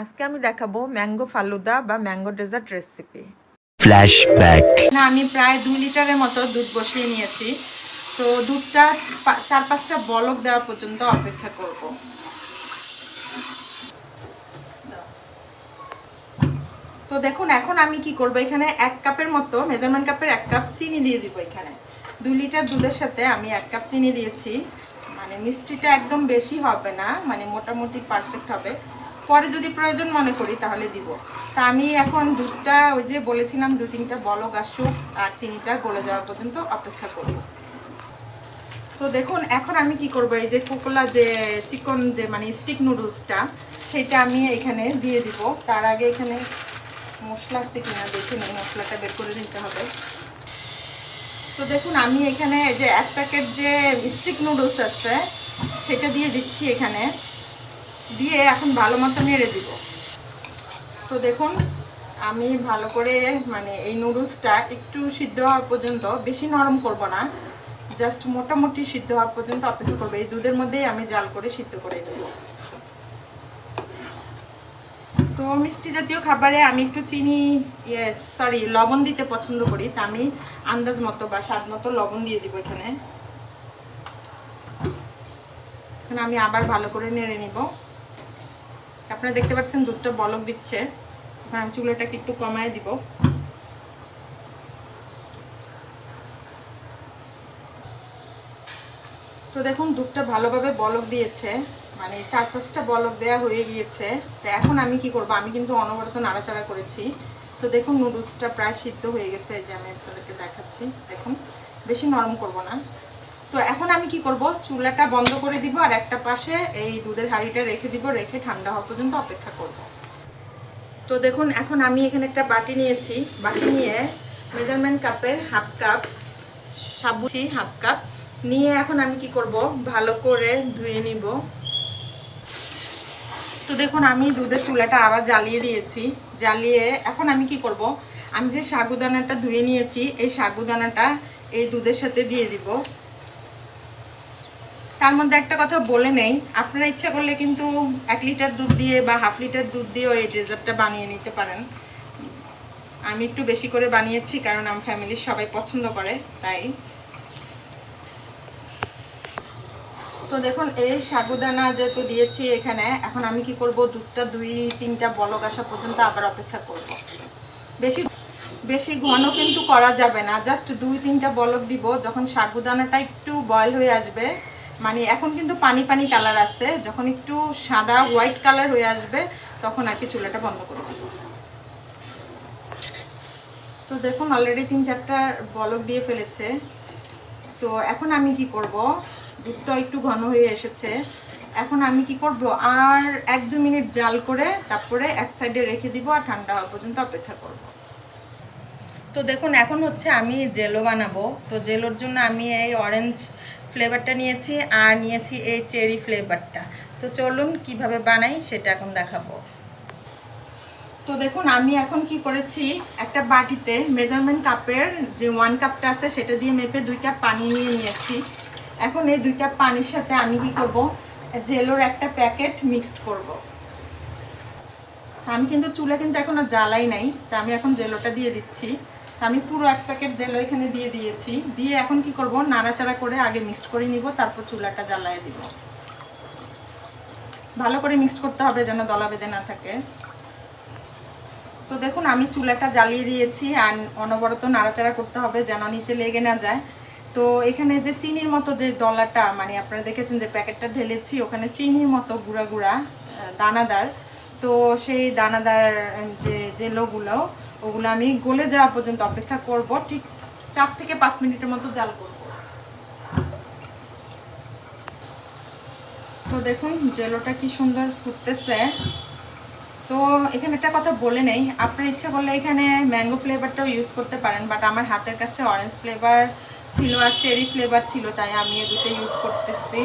আজকে আমি দেখাবো ম্যাঙ্গো ফালুদা বা ম্যাঙ্গো ডেজার্ট রেসিপি Flashback. না আমি প্রায় দুই লিটারের মতো দুধ বসিয়ে নিয়েছি। তো দুধটা চার পাঁচটা বলক দেওয়া পর্যন্ত অপেক্ষা করব। তো দেখুন এখন আমি কি করব? এখানে এক কাপের মতো মেজারমেন্ট কাপের এক কাপ চিনি দিয়ে দিব এখানে। দুই লিটার দুধের সাথে আমি এক কাপ চিনি দিয়েছি। মানে মিষ্টিটা একদম বেশি হবে না মানে মোটামুটি পারফেক্ট হবে। পরে যদি প্রয়োজন মনে করি তাহলে দিব। তা আমি এখন দুধটা, ওই যে বলেছিলাম দু তিনটা বলক আসুক আর চিনিটা গলে যাওয়া পর্যন্ত অপেক্ষা করি তো দেখুন, এখন আমি কি করব, এই যে কোকোলা যে চিকন যে মানে স্টিক নুডলসটা সেটা আমি এখানে দিয়ে দিব। তার আগে এখানে মশলা আছে কিনা দেখে নিই, মশলাটা বের করে নিতে হবে। তো দেখুন, আমি এখানে যে এক প্যাকেট যে স্টিক নুডলস আছে, সেটা দিয়ে দিচ্ছি এখানে। দিয়ে এখন ভালো মতো নেড়ে দিব। তো দেখুন, আমি ভালো করে মানে এই নুডলসটা একটু সিদ্ধ হওয়া পর্যন্ত, বেশি নরম করব না, জাস্ট মোটামুটি সিদ্ধ হওয়া পর্যন্ত অপেক্ষা করব। এই দুধের মধ্যেই আমি জাল করে সিদ্ধ করে নেব। তো মিষ্টি জাতীয় খাবারে আমি একটু চিনি ইয়ে সরি লবণ দিতে পছন্দ করি, তা আমি আন্দাজ মতো বা স্বাদ মতো লবণ দিয়ে দিব এখানে। এখানে আমি আবার ভালো করে নেড়ে নিব। আপনারা দেখতে পাচ্ছেন দুধটা বলক দিচ্ছে। এখন আমি চুলাটাকে একটু কমায় দিব। তো দেখুন, দুধটা ভালোভাবে বলক দিয়েছে। মানে চার পাঁচটা বলক দেওয়া হয়ে গিয়েছে। তো এখন আমি কি করব? আমি কিন্তু অনবরত নাড়াচাড়া করেছি। তো দেখুন, নুডলসটা প্রায় সিদ্ধ হয়ে গেছে। যে আমি আপনাদেরকে দেখাচ্ছি। দেখুন, বেশি নরম করব না। তো এখন আমি কি করব? চুলাটা বন্ধ করে দিব আর একটা পাশে এই দুধের হাঁড়িটা রেখে দিব, রেখে ঠান্ডা হওয়া পর্যন্ত অপেক্ষা করব। তো দেখুন, এখন আমি এখানে একটা বাটি নিয়েছি। বাটি নিয়ে মেজারমেন্ট কাপের হাফ কাপ সাবুছি হাফ কাপ। নিয়ে এখন আমি কি করব? ভালো করে ধুয়ে নিব। তো দেখুন, আমি দুধের চুলাটা আবার জ্বালিয়ে দিয়েছি। জ্বালিয়ে এখন আমি কি করব? আমি যে সাগুদানাটা ধুয়ে নিয়েছি, এই সাগুদানাটা এই দুধের সাথে দিয়ে দিব। তার মধ্যে একটা কথা বলে নেই। আপনারা ইচ্ছা করলে কিন্তু এক লিটার দুধ দিয়ে বা হাফ লিটার দুধ দিয়েও এই ডেজার্টটা বানিয়ে নিতে পারেন। আমি একটু বেশি করে বানিয়েছি কারণ আমার ফ্যামিলির সবাই পছন্দ করে, তাই। তো দেখুন, এই সাগুদানা যেহেতু দিয়েছি এখানে, এখন আমি কি করব? দুধটা দুই, তিনটা বলক আসা পর্যন্ত আবার অপেক্ষা করব। বেশি বেশি ঘন কিন্তু করা যাবে না। জাস্ট দুই, তিনটা বলক দিব, যখন সাগুদানাটা একটু বয়ল হয়ে আসবে মানে এখন কিন্তু পানি পানি কালার আছে, যখন একটু সাদা হোয়াইট কালার হয়ে আসবে, তখন আর কি চুলাটা বন্ধ করে দিব। তো দেখুন অলরেডি তিন চারটা বলক দিয়ে ফেলেছে। তো এখন আমি কি করব? দুধটা একটু ঘন হয়ে এসেছে। এখন আমি কি করব? আর এক দু মিনিট জাল করে তারপরে এক সাইডে রেখে দিব আর ঠান্ডা হওয়া পর্যন্ত অপেক্ষা করব। তো দেখুন, এখন হচ্ছে আমি জেলো বানাবো। তো জেলোর জন্য আমি এই অরেঞ্জ ফ্লেভারটা নিয়েছি আর নিয়েছি এই চেরি ফ্লেভারটা। তো চলুন কীভাবে বানাই সেটা এখন দেখাবো। তো দেখুন, আমি এখন কি করেছি, একটা বাটিতে মেজারমেন্ট কাপের যে ওয়ান কাপটা আছে সেটা দিয়ে মেপে দুই কাপ পানি নিয়ে নিয়েছি। এখন এই দুই কাপ পানির সাথে আমি কি করব, জেলোর একটা প্যাকেট মিক্সড করব। আমি কিন্তু চুলা কিন্তু এখনও জ্বালাই নাই, তা আমি এখন জেলোটা দিয়ে দিচ্ছি। আমি পুরো এক প্যাকেট জেলো এখানে দিয়ে দিয়েছি। দিয়ে এখন কি করব? নাড়াচাড়া করে আগে মিক্সড করে নিব, তারপর চুলাটা জ্বালায় দিব। ভালো করে মিক্সড করতে হবে যেন দলা বেঁধে না থাকে। তো দেখুন, আমি চুলাটা জ্বালিয়ে দিয়েছি আর অনবরত নাড়াচাড়া করতে হবে যেন নিচে লেগে না যায়। তো এখানে যে চিনির মতো যে দলাটা মানে আপনারা দেখেছেন যে প্যাকেটটা ঢেলেছি, ওখানে চিনির মতো গুঁড়া গুঁড়া দানাদার। তো সেই দানাদার যে যে লোগুলো ওগুলো আমি গলে যাওয়া পর্যন্ত অপেক্ষা করব, ঠিক চার থেকে পাঁচ মিনিটের মতো জাল করব। তো দেখুন, জেলোটা কি সুন্দর ফুটতেছে। তো এখানে একটা কথা বলে নেই, আপনার ইচ্ছা করলে এখানে ম্যাঙ্গো ফ্লেভারটাও ইউজ করতে পারেন বাট আমার হাতের কাছে অরেঞ্জ ফ্লেভার ছিল আর চেরি ফ্লেভার ছিল, তাই আমি এ দুটো ইউজ করতেছি।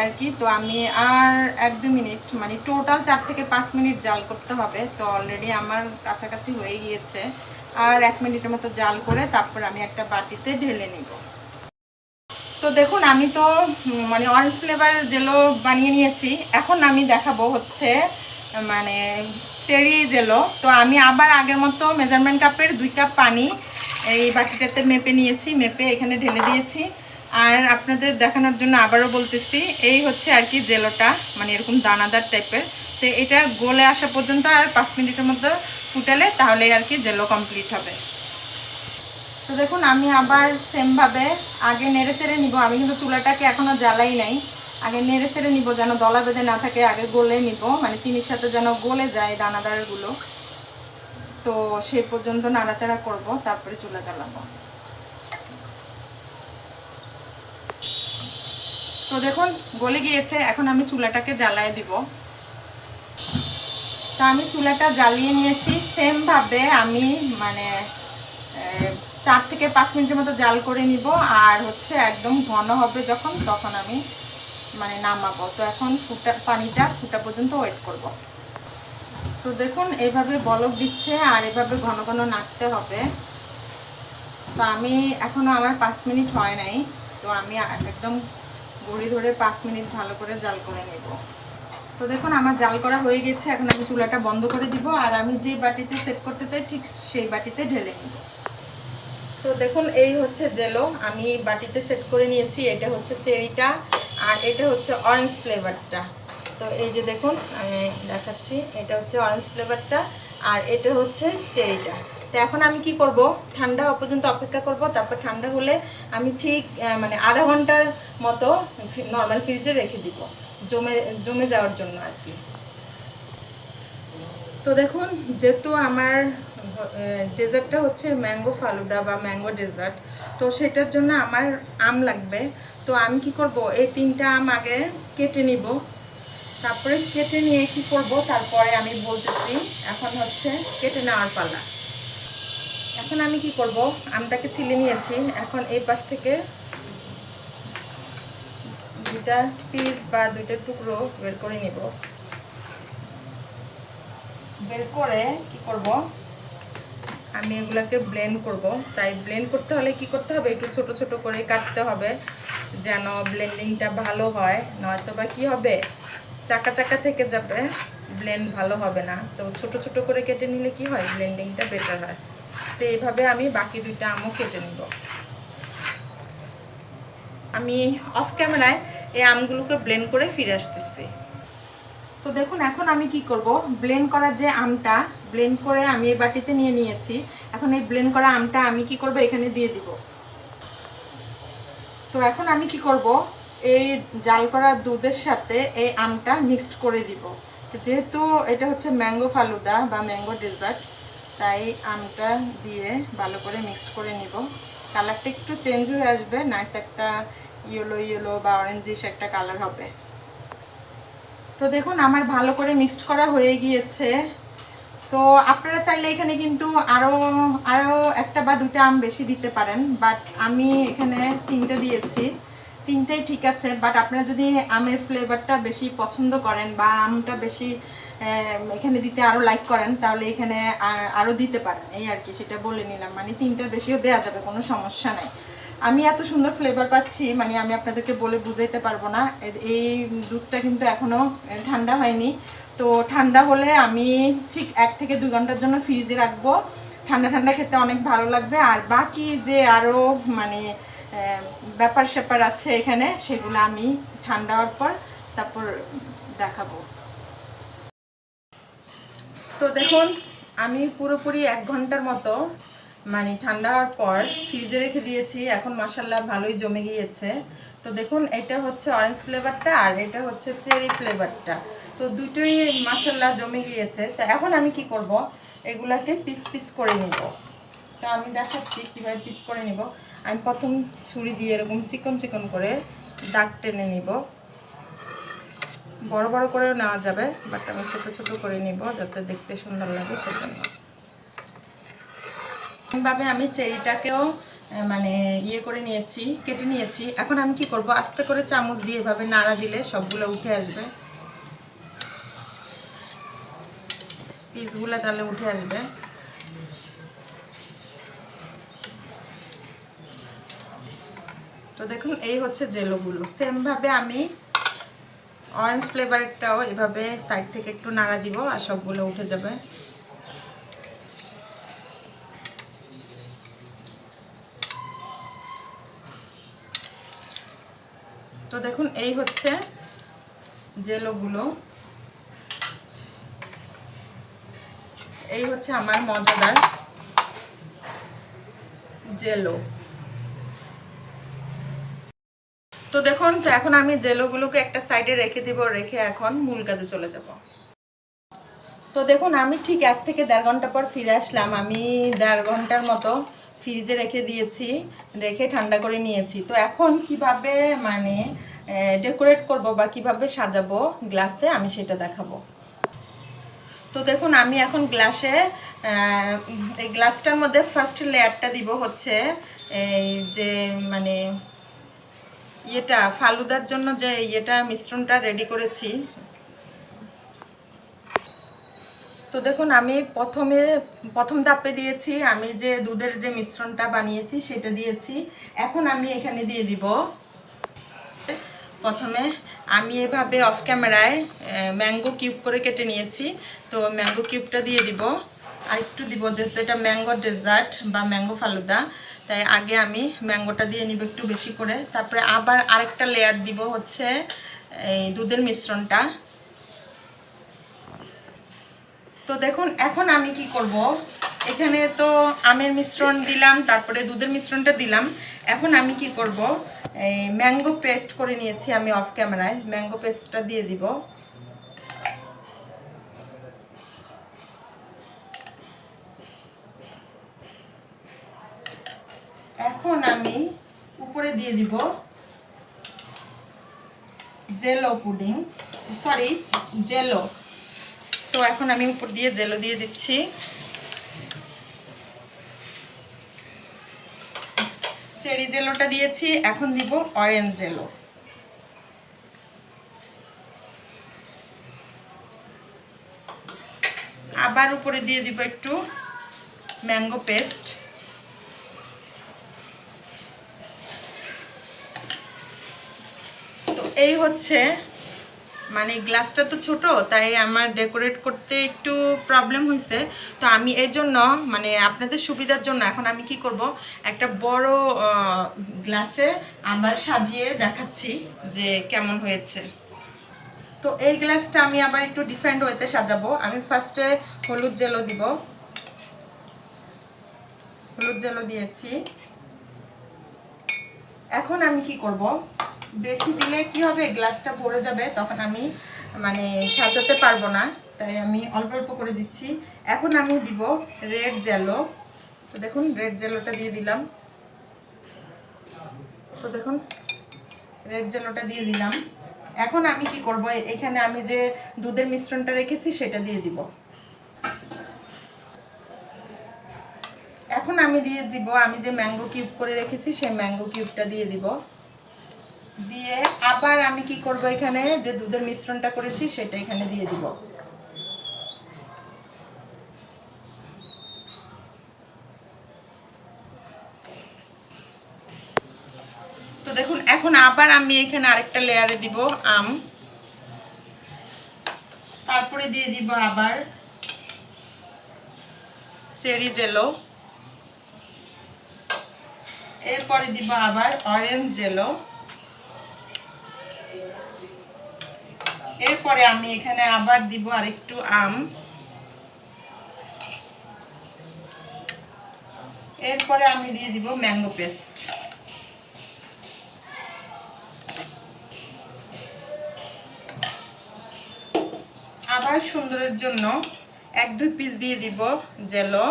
আর কি, তো আমি আর এক দু মিনিট মানে টোটাল চার থেকে পাঁচ মিনিট জাল করতে হবে। তো অলরেডি আমার কাছাকাছি হয়ে গিয়েছে। আর এক মিনিটের মতো জাল করে তারপর আমি একটা বাটিতে ঢেলে নিব। তো দেখুন, আমি তো মানে অরেঞ্জ ফ্লেভার জেলো বানিয়ে নিয়েছি। এখন আমি দেখাবো হচ্ছে মানে চেরি জেলো তো আমি আবার আগের মতো মেজারমেন্ট কাপের দুই কাপ পানি এই বাটিটাতে মেপে নিয়েছি, মেপে এখানে ঢেলে দিয়েছি। আর আপনাদের দেখানোর জন্য আবারও বলতেছি, এই হচ্ছে আর কি জেলোটা মানে এরকম দানাদার টাইপের। তো এটা গলে আসা পর্যন্ত আর পাঁচ মিনিটের মধ্যে ফুটালে তাহলে আর কি জেলো কমপ্লিট হবে। তো দেখুন, আমি আবার সেমভাবে আগে নেড়ে চেড়ে নিব। আমি কিন্তু চুলাটাকে এখনও জ্বালাই নাই। আগে নেড়ে চেড়ে নিব যেন দলা বেঁধে না থাকে, আগে গলে নিব। মানে চিনির সাথে যেন গলে যায় দানাদারগুলো। তো সেই পর্যন্ত নাড়াচাড়া করব, তারপরে চুলা জ্বালাবো। তো দেখুন, গলে গিয়েছে। এখন আমি চুলাটাকে জ্বালায় দিব। তা আমি চুলাটা জ্বালিয়ে নিয়েছি। সেমভাবে আমি মানে চার থেকে পাঁচ মিনিটের মতো জাল করে নিব। আর হচ্ছে একদম ঘন হবে যখন, তখন আমি মানে নামাবো। তো এখন ফুটা, পানিটা ফুটা পর্যন্ত ওয়েট করব। তো দেখুন, এভাবে বলক দিচ্ছে আর এভাবে ঘন ঘন নাড়তে হবে। তো আমি এখনও আমার পাঁচ মিনিট হয় নাই। তো আমি একদম গড়ি ধরে পাঁচ মিনিট ভালো করে জাল করে নেব। তো দেখুন, আমার জাল করা হয়ে গেছে। এখন আমি চুলাটা বন্ধ করে দিব আর আমি যে বাটিতে সেট করতে চাই, ঠিক সেই বাটিতে ঢেলে নিব। তো দেখুন, এই হচ্ছে জেলো। আমি বাটিতে সেট করে নিয়েছি। এটা হচ্ছে চেরিটা আর এটা হচ্ছে অরেঞ্জ ফ্লেভারটা তো এই যে দেখুন, আমি দেখাচ্ছি। এটা হচ্ছে অরেঞ্জ ফ্লেভারটা আর এটা হচ্ছে চেরিটা। তো এখন আমি কি করব? ঠান্ডা পর্যন্ত অপেক্ষা করব। তারপর ঠান্ডা হলে আমি ঠিক মানে আধা ঘণ্টার মতো নর্মাল ফ্রিজে রেখে দিব। জমে জমে যাওয়ার জন্য আর কি। তো দেখুন, যেহেতু আমার ডেজার্টটা হচ্ছে ম্যাঙ্গো ফালুদা বা ম্যাঙ্গো ডেজার্ট তো সেটার জন্য আমার আম লাগবে। তো আমি কি করব? এই তিনটা আম আগে কেটে নিব। তারপরে কেটে নিয়ে কি করব? তারপরে আমি বলতেছি, এখন হচ্ছে কেটে নেওয়ার পালা। এখন আমি কি করব? আমটাকে ছিলে নিয়েছি। এখন এই পাশ থেকে দুইটা পিস বা দুইটা টুকরো বের করে নিব। বের করে কি করব? আমি এগুলাকে ব্লেন্ড করব। তাই ব্লেন্ড করতে হলে কি করতে হবে? একটু ছোট ছোট করে কাটতে হবে যেন ব্লেন্ডিংটা ভালো হয়। নয়তো বা কি হবে? চাকা চাকা থেকে যাবে। ব্লেন্ড ভালো হবে না। তো ছোট ছোট করে কেটে নিলে কি হয়? ব্লেন্ডিংটা বেটার হয়। তো এইভাবে আমি বাকি দুইটা আমও কেটে নিব। আমি অফ ক্যামেরায় এই আমগুলোকে ব্লেন্ড করে ফিরে আসতেছি। তো দেখুন, এখন আমি কি করব? ব্লেন্ড করা যে আমটা ব্লেন্ড করে আমি এই বাটিতে নিয়ে নিয়েছি। এখন এই ব্লেন্ড করা আমটা আমি কি করব? এখানে দিয়ে দিব। তো এখন আমি কি করব? এই জাল করা দুধের সাথে এই আমটা মিক্সড করে দিব। যেহেতু এটা হচ্ছে ম্যাঙ্গো ফালুদা বা ম্যাঙ্গো ডেজার্ট তাই আমটা দিয়ে ভালো করে মিক্সড করে নিব। কালারটা একটু চেঞ্জ হয়ে আসবে নাইস একটা ইয়েলো ইয়েলো বা অরেঞ্জিশ একটা কালার হবে। তো দেখুন, আমার ভালো করে মিক্সড করা হয়ে গিয়েছে। তো আপনারা চাইলে এখানে কিন্তু আরও আরও একটা বা দুটা আম বেশি দিতে পারেন বাট আমি এখানে তিনটে দিয়েছি। তিনটেই ঠিক আছে বাট আপনারা যদি আমের ফ্লেভারটা বেশি পছন্দ করেন বা আমটা বেশি এখানে দিতে আরও লাইক করেন, তাহলে এখানে আরও দিতে পারেন। এই আর কি, সেটা বলে নিলাম। মানে তিনটার বেশিও দেওয়া যাবে, কোনো সমস্যা নাই। আমি এত সুন্দর ফ্লেভার পাচ্ছি মানে আমি আপনাদেরকে বলে বুঝাইতে পারব না। এই দুধটা কিন্তু এখনও ঠান্ডা হয়নি। তো ঠান্ডা হলে আমি ঠিক এক থেকে দুই ঘণ্টার জন্য ফ্রিজে রাখব। ঠান্ডা ঠান্ডা খেতে অনেক ভালো লাগবে। আর বাকি যে আরও মানে ব্যাপার স্যাপার আছে এখানে, সেগুলো আমি ঠান্ডা হওয়ার পর তারপর দেখাবো। তো দেখুন, আমি পুরোপুরি এক ঘণ্টার মতো মানে ঠান্ডা হওয়ার পর ফ্রিজে রেখে দিয়েছি। এখন মাসাল্লাহ ভালোই জমে গিয়েছে। তো দেখুন, এটা হচ্ছে অরেঞ্জ ফ্লেভারটা আর এটা হচ্ছে চেরি ফ্লেভারটা তো দুটোই মাসাল্লাহ জমে গিয়েছে। তো এখন আমি কি করব? এগুলাকে পিস পিস করে নিব। তো আমি দেখাচ্ছি, কীভাবে পিস করে নিব। আমি প্রথম ছুরি দিয়ে এরকম চিকন চিকন করে দাগ টেনে নিব। বড় বড় করেও নেওয়া যাবে বাট আমি ছোট ছোট করে নিব যাতে দেখতে সুন্দর লাগে সেজন্য। ভাবে আমি চেরিটাকেও মানে ইয়ে করে নিয়েছি, কেটে নিয়েছি। এখন আমি কি করব? আস্তে করে চামচ দিয়ে এভাবে নাড়া দিলে সবগুলো উঠে আসবে। পিসগুলো তাহলে উঠে আসবে। দেখুন, এই হচ্ছে জেলোগুলো। সেমভাবে আমি অরেঞ্জ ফ্লেভারটাও এভাবে সাইড থেকে একটু নাড়া দিব আর সবগুলো উঠে যাবে। তো দেখুন, এই হচ্ছে জেলোগুলো। এই হচ্ছে আমার মজাদার জেলো। তো দেখুন, তো এখন আমি জেলোগুলোকে একটা সাইডে রেখে দিব, রেখে এখন মূল কাজে চলে যাব। তো দেখুন, আমি ঠিক এক থেকে দেড় ঘণ্টা পর ফিরে আসলাম। আমি দেড় ঘণ্টার মতো ফ্রিজে রেখে দিয়েছি, রেখে ঠান্ডা করে নিয়েছি। তো এখন কীভাবে মানে ডেকোরেট করব বা কীভাবে সাজাবো গ্লাসে আমি সেটা দেখাবো। তো দেখুন, আমি এখন গ্লাসে এই গ্লাসটার মধ্যে ফার্স্ট লেয়ারটা দিব হচ্ছে, এই যে মানে ইয়েটা, ফালুদার জন্য যে ইয়েটা, মিশ্রণটা রেডি করেছি। তো দেখুন, আমি প্রথমে, প্রথম ধাপে দিয়েছি, আমি যে দুধের যে মিশ্রণটা বানিয়েছি, সেটা দিয়েছি। এখন আমি এখানে দিয়ে দিব। প্রথমে আমি এভাবে অফ ক্যামেরায় ম্যাঙ্গো কিউব করে কেটে নিয়েছি। তো ম্যাঙ্গো কিউবটা দিয়ে দিব। আর একটু দিব, যেহেতু এটা ম্যাঙ্গো ডেজার্ট বা ম্যাঙ্গো ফালুদা। তাই আগে আমি ম্যাঙ্গোটা দিয়ে নিব একটু বেশি করে। তারপরে আবার আরেকটা লেয়ার দিব হচ্ছে এই দুধের মিশ্রণটা। তো দেখুন, এখন আমি কি করব? এখানে তো আমের মিশ্রণ দিলাম, তারপরে দুধের মিশ্রণটা দিলাম। এখন আমি কি করব? এই ম্যাঙ্গো পেস্ট করে নিয়েছি আমি অফ ক্যামেরায় ম্যাঙ্গো পেস্টটা দিয়ে দিব। এখন আমি উপরে দিয়ে দিব জেলো পুডিং। Sorry jello. তো এখন আমি উপর দিয়ে জেলো দিয়ে দিচ্ছি। চেরি জেলোটা দিয়েছি, এখন দিব অরেঞ্জ জেলো। আবার উপরে দিয়ে দিব একটু ম্যাঙ্গো পেস্ট। এই হচ্ছে মানে গ্লাসটা তো ছোট, তাই আমার ডেকোরেট করতে একটু প্রবলেম হয়েছে তো আমি এই জন্য মানে আপনাদের সুবিধার জন্য এখন আমি কি করব, একটা বড় গ্লাসে আবার সাজিয়ে দেখাচ্ছি যে কেমন হয়েছে। তো এই গ্লাসটা আমি আবার একটু ডিফারেন্ট ওয়েতে সাজাবো। আমি ফার্স্টে হলুদ জেলো দিব। হলুদ জেলো দিয়েছি। এখন আমি কি করব? বেশি দিলে কি হবে? গ্লাসটা ভরে যাবে, তখন আমি মানে সাজাতে পারব না। তাই আমি অল্প অল্প করে দিচ্ছি। এখন আমি দিব রেড জেলো। তো দেখুন, রেড জেলোটা দিয়ে দিলাম। তো দেখুন, রেড জেলোটা দিয়ে দিলাম। এখন আমি কি করব? এখানে আমি যে দুধের মিশ্রণটা রেখেছি, সেটা দিয়ে দিব। এখন আমি দিয়ে দিব, আমি যে ম্যাঙ্গো কিউব করে রেখেছি, সেই ম্যাঙ্গো কিউবটা দিয়ে দিব। দিয়ে আবার আমি কি করব এখানে, যে দুধের মিশ্রণটা করেছি, সেটা এখানে দিয়ে দিব। তো দেখুন, এখন আবার আমি এখানে আরেকটা লেয়ারে দিব আম। তারপরে দিয়ে দিব আবার চেরি জেলো। এরপরে দিব আবার অরেঞ্জ জেলো এরপরে আমি এখানে আবার দিব আরেকটু আম। এরপরে আমি দিয়ে দিব ম্যাঙ্গো পেস্ট আবার সুন্দরের জন্য এক দুই পিস দিয়ে দিব জেলো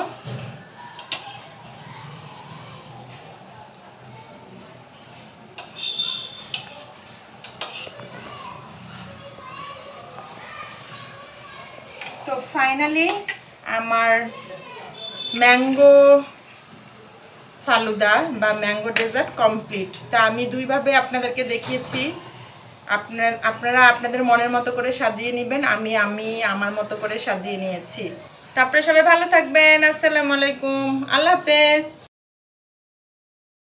তো ফাইনালি আমার ম্যাঙ্গো ফালুদা বা ম্যাঙ্গো ডেজার্ট কমপ্লিট তা আমি দুইভাবে আপনাদেরকে দেখিয়েছি। আপনার, আপনারা আপনাদের মনের মতো করে সাজিয়ে নেবেন। আমি আমি, আমার মতো করে সাজিয়ে নিয়েছি। তারপরে সবাই ভালো থাকবেন। আসসালামু আলাইকুম। আল্লাহ হাফেজ।